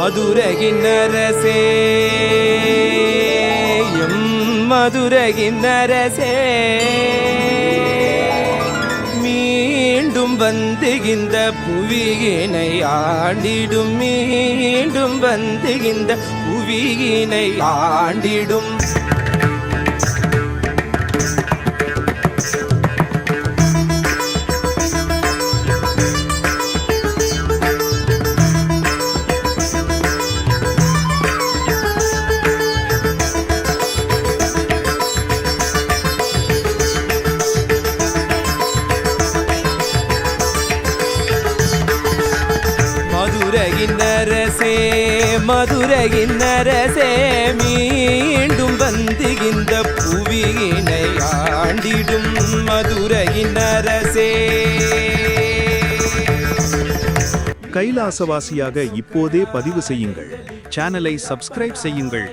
மதுரகின்னரசே M மதுரகின்னரசே மீண்டும் வந்துகின்ற புவியினை ஆண்டிடும் மீண்டும் வந்துகின்ற புவியினை ஆண்டிடும். மதுரகின்னரசே மதுரகின்னரசே மீண்டும் வந்துகின்ற புவியினை ஆண்டிடும் மதுரகின்னரசே கைலாசவாசியாக இப்போதே பதிவு செய்யுங்கள். சேனலை சப்ஸ்கிரைப் செய்யுங்கள்.